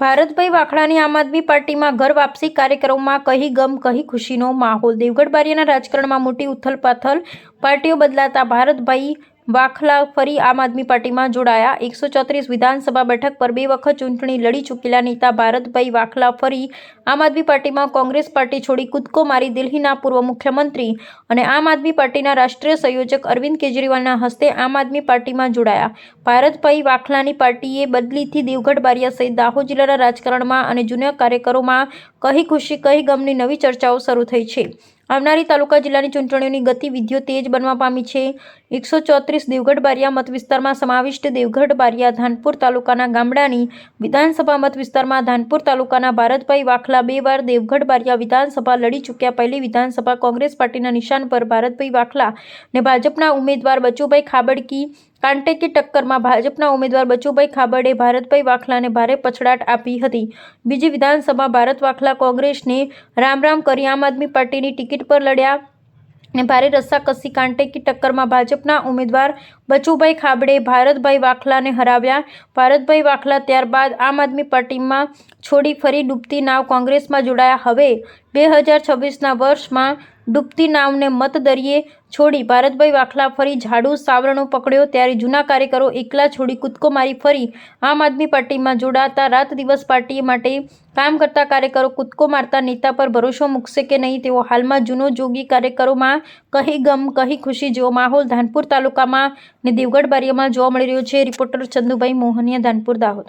ભારતભાઈ વાખડાની આમ આદમી પાર્ટીમાં ઘર વાપસી કાર્યક્રમમાં કહી ગમ, કહી ખુશીનો માહોલ. દેવગઢ બારિયાના રાજકારણમાં મોટી ઉથલપાથલ. પાર્ટીઓ બદલાતા ભારતભાઈ વાખલા ફરી આમ આદમી પાર્ટીમાં જોડાયા. એકસો ચોત્રીસ વિધાનસભા બેઠક પર બે વખત ચૂંટણી લડી ચૂકેલા નેતા ભારતભાઈ વાખલા ફરી આમ આદમી પાર્ટીમાં કોંગ્રેસ પાર્ટી છોડી કૂદકો મારી દિલ્હીના પૂર્વ મુખ્યમંત્રી અને આમ આદમી પાર્ટીના રાષ્ટ્રીય સંયોજક અરવિંદ કેજરીવાલના હસ્તે આમ આદમી પાર્ટીમાં જોડાયા. ભારતભાઈ વાખલાની પાર્ટીએ બદલીથી દેવગઢ બારિયા સહિત દાહોદ જિલ્લાના રાજકારણમાં અને જૂના કાર્યકરોમાં કહી ખુશી કહી ગમની નવી ચર્ચાઓ શરૂ થઈ છે. આવનારી તાલુકા જિલ્લાની ચૂંટણીઓની ગતિવિધિઓ તેજ બનવા પામી છે. એકસો ચોત્રીસ દેવગઢ બારિયા મત વિસ્તારમાં સમાવિષ્ટ દેવગઢ બારિયા ધાનપુર તાલુકાના ગામડાની વિધાનસભા મત વિસ્તારમાં ધાનપુર તાલુકાના ભારતભાઈ વાખલા બે વાર દેવગઢ બારિયા વિધાનસભા લડી ચૂક્યા. પહેલી વિધાનસભા કોંગ્રેસ પાર્ટીના નિશાન પર ભારતભાઈ વાખલા ને ભાજપના ઉમેદવાર બચુભાઈ ખાબડકી કાંટેકી ટક્કરમાં ભાજપના ઉમેદવાર બચુભાઈ ખાબડે ભારતભાઈ વાખલાને ભારે પછડાટ આપી હતી. બીજી વિધાનસભા ભારત વાખલા કોંગ્રેસને રામ રામ કરી આમ આદમી પાર્ટીની ટિકિટ પર લડ્યા. ભારે રસ્સાકસી કાંટેકી ટક્કરમાં ભાજપના ઉમેદવાર બચુભાઈ ખાબડે ભારતભાઈ વાખલાને હરાવ્યા. ભારતભાઈ વાખલા ત્યારબાદ આમ આદમી પાર્ટીમાં છોડી ફરી ડૂબતી નાવ કોંગ્રેસમાં જોડાયા. હવે બે હજાર છવ્વીસના વર્ષમાં ડૂબતી નાવને મતદરીએ છોડી ભારતભાઈ વાખલા ફરી ઝાડુ સાવરણો પકડ્યો. ત્યારે જૂના કાર્યકરો એકલા છોડી કૂદકો મારી ફરી આમ આદમી પાર્ટીમાં જોડાતા રાત દિવસ પાર્ટી માટે કામ કરતા કાર્યકરો કૂદકો મારતા નેતા પર ભરોસો મૂકશે કે નહીં તેવો હાલમાં જૂનો જોગી કાર્યકરોમાં કહી ગમ કહી ખુશી જેવો માહોલ ધાનપુર તાલુકામાં ને દેવગઢ બારિયામાં જોવા મળી રહ્યો છે રિપોર્ટર ચંદુભાઈ મોહનિયા ધાનપુર દાહોદ.